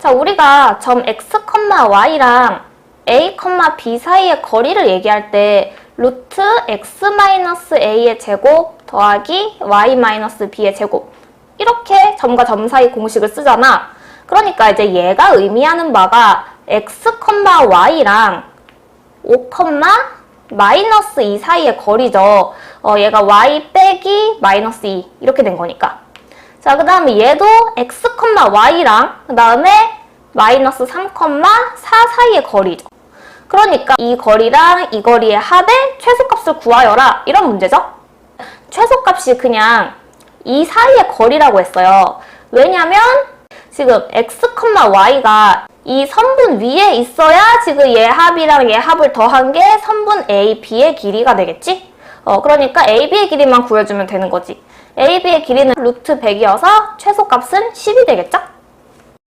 자, 우리가 점 x, y랑 a, b 사이의 거리를 얘기할 때 루트 x-a의 제곱 더하기 y-b의 제곱 이렇게 점과 점 사이 공식을 쓰잖아. 그러니까 이제 얘가 의미하는 바가 x, y랑 5, 마이너스 2 사이의 거리죠. 어, 얘가 y 빼기 마이너스 2 이렇게 된 거니까. 자, 그 다음에 얘도 x, y랑 그 다음에 마이너스 3, 4 사이의 거리죠. 그러니까 이 거리랑 이 거리의 합의 최소값을 구하여라 이런 문제죠. 최소값이 그냥 이 사이의 거리라고 했어요. 왜냐면 지금 x, y가 이 선분 위에 있어야 지금 얘 합이랑 얘 합을 더한 게 선분 a, b의 길이가 되겠지? 어, 그러니까 a, b의 길이만 구해주면 되는 거지. a, b의 길이는 루트 100이어서 최소값은 10이 되겠죠?